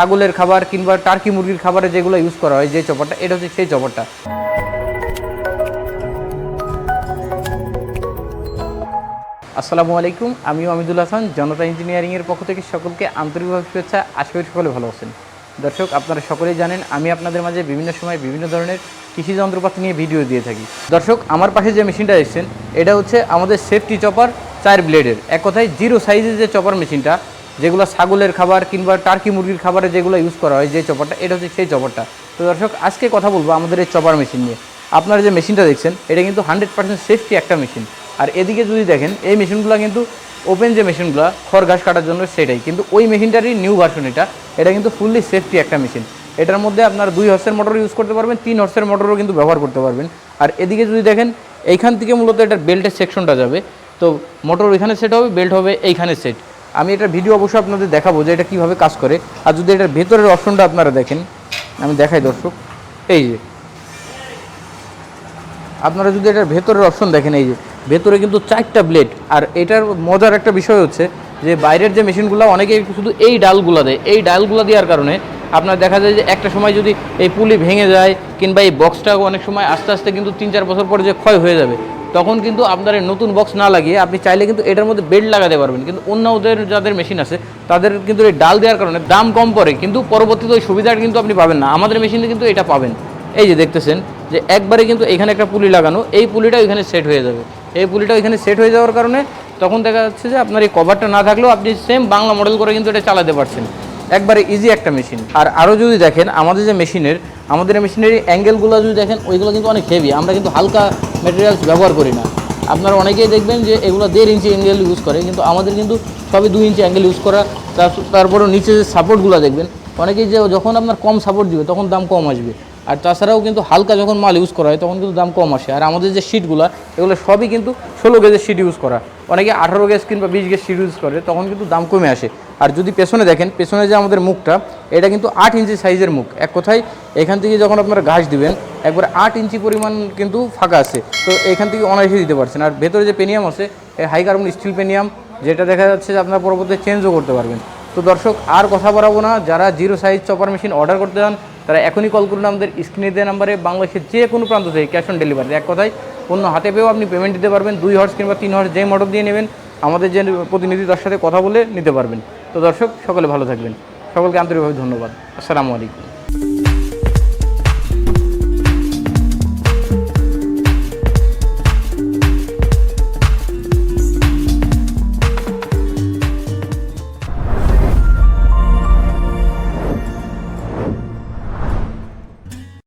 ছাগলের খাবার কিংবা টার্কি মুরগির খাবারে যেগুলো ইউজ করা হয়, যে চপারটা এটা হচ্ছে সেই চপারটা আসসালামু আলাইকুম আমি আমিদুল হাসান, জনতা ইঞ্জিনিয়ারিংয়ের পক্ষ থেকে সকলকে আন্তরিকভাবে শুভেচ্ছা, আশা করি সকলে ভালো আছেন। দর্শক, আপনারা সকলেই জানেন, আমি আপনাদের মাঝে বিভিন্ন সময় বিভিন্ন ধরনের কৃষি যন্ত্রপাতি নিয়ে ভিডিও দিয়ে থাকি। দর্শক, আমার পাশে যে মেশিনটা দেখছেন এটা হচ্ছে আমাদের সেফটি চপার চার ব্লেডের এক কথায় জিরো সাইজের যে চপার মেশিনটা যেগুলো ছাগলের খাবার কিংবা টার্কি মুরগির খাবারে যেগুলো ইউজ করা হয়, যে চপারটা এটা হচ্ছে সেই চপারটা তো দর্শক, আজকে কথা বলব আমাদের এই চপার মেশিন নিয়ে। আপনারা যে মেশিনটা দেখছেন, এটা কিন্তু হান্ড্রেড পার্সেন্ট সেফটি একটা মেশিন আর এদিকে যদি দেখেন, এই মেশিনগুলো কিন্তু ওপেন যে মেশিনগুলো খড় ঘাস কাটার জন্য সেটাই। কিন্তু ওই মেশিনটারই নিউ ভার্সন এটা। এটা কিন্তু ফুললি সেফটি একটা মেশিন এটার মধ্যে আপনার দুই হর্সের মোটর ইউজ করতে পারবেন, তিন হর্সের মোটরও কিন্তু ব্যবহার করতে পারবেন। আর এদিকে যদি দেখেন, এইখান থেকে মূলত এটার বেল্টের সেকশনটা যাবে। তো মোটর ওইখানে সেট হবে বেল্ট হবে এইখানে সেট আমি এটা ভিডিও অবশ্যই আপনাদের দেখাবো যে এটা কীভাবে কাজ করে। আর যদি এটার ভেতরের অপশনটা আপনারা দেখেন, আমি দেখাই দর্শক। এই যে। আপনারা যদি এটার ভেতরের অপশন দেখেন, এই যে। ভেতরে কিন্তু চারটা ব্লেড আর এটার মজার একটা বিষয় হচ্ছে যে বাইরের যে মেশিনগুলো অনেকে শুধু এই ডালগুলো দেয়। এই ডালগুলো দেওয়ার কারণে আপনার দেখা যায় যে একটা সময় যদি এই পুলি ভেঙে যায় কিংবা এই বক্সটা অনেক সময় আস্তে আস্তে কিন্তু তিন চার বছর পরে যে ক্ষয় হয়ে যাবে, তখন কিন্তু আপনার নতুন বক্স না লাগিয়ে আপনি চাইলে কিন্তু এটার মধ্যে বেড লাগাতে পারবেন। কিন্তু অন্য ওদের যাদের মেশিন আছে, তাদের কিন্তু এই ডাল দেওয়ার কারণে দাম কম পড়ে, কিন্তু পরবর্তীতে ওই সুবিধাটা কিন্তু আপনি পাবেন না। আমাদের মেশিনে কিন্তু এটা পাবেন। এই যে দেখতেছেন যে একবারে কিন্তু এখানে একটা পুলি লাগানো, এই পুলিটা ওইখানে সেট হয়ে যাবে। এই পুলিটা ওইখানে সেট হয়ে যাওয়ার কারণে তখন দেখা যাচ্ছে যে আপনার এই কভারটা না থাকলেও আপনি সেম বাংলা মডেল করে কিন্তু এটা চালাতে পারছেন। একবারে ইজি একটা মেশিন আর আরও যদি দেখেন, আমাদের যে মেশিনের আমাদের মেশিনের অ্যাঙ্গেলগুলো যদি দেখেন, ওইগুলো কিন্তু অনেক হেভি আমরা কিন্তু হালকা মেটেরিয়ালস ব্যবহার করি না। আপনারা অনেকেই দেখবেন যে এগুলো দেড় ইঞ্চি অ্যাঙ্গেল ইউজ করে, কিন্তু আমাদের কিন্তু সবই দুই ইঞ্চি অ্যাঙ্গেল ইউজ করা তারপরও নিচে যে সাপোর্টগুলো দেখবেন, অনেকেই যে যখন আপনার কম সাপোর্ট দিবে, তখন দাম কম আসবে। আর তাছাড়াও কিন্তু হালকা যখন মাল ইউজ করা হয়, তখন কিন্তু দাম কম আসে। আর আমাদের যে শিটগুলো এগুলো সবই কিন্তু ষোলো গেজের শিট ইউজ করা। অনেকে আঠারো গেজ কিংবা বিশ গেজ শিট ইউজ করে, তখন কিন্তু দাম কমে আসে। আর যদি পেছনে দেখেন, পেছনে যে আমাদের মুখটা, এটা কিন্তু আট ইঞ্চি সাইজের মুখ। এক কথায়, এখান থেকে যখন আপনারা ঘাস দিবেন, একবারে আট ইঞ্চি পরিমাণ কিন্তু ফাঁকা আছে। তো এখান থেকে অনায়াসে দিতে পারছেন। আর ভেতরে যে পেনিয়াম আছে হাই কার্বন স্টিল পেনিয়াম, যেটা দেখা যাচ্ছে যে আপনারা পরবর্তীতে চেঞ্জও করতে পারবেন। তো দর্শক, আর কথা বাড়াবো না। যারা zero size chopper machine order করতে চান তারা এখনই কল করুন আমাদের স্ক্রিনে দেওয়া নাম্বারে বাংলাদেশের যে কোনো প্রান্ত থেকে ক্যাশ অন ডেলিভারি এক কথায়, অন্য হাতে পেয়েও আপনি পেমেন্ট দিতে পারবেন, দুই হর্স কিংবা তিন হর্স যে মডেল দিয়ে নেবেন, আমাদের যে প্রতিনিধি তার সাথে কথা বলে নিতে পারবেন। তো দর্শক, সকলে ভালো থাকবেন। সকলকে আন্তরিকভাবে ধন্যবাদ। আসসালামু আলাইকুম।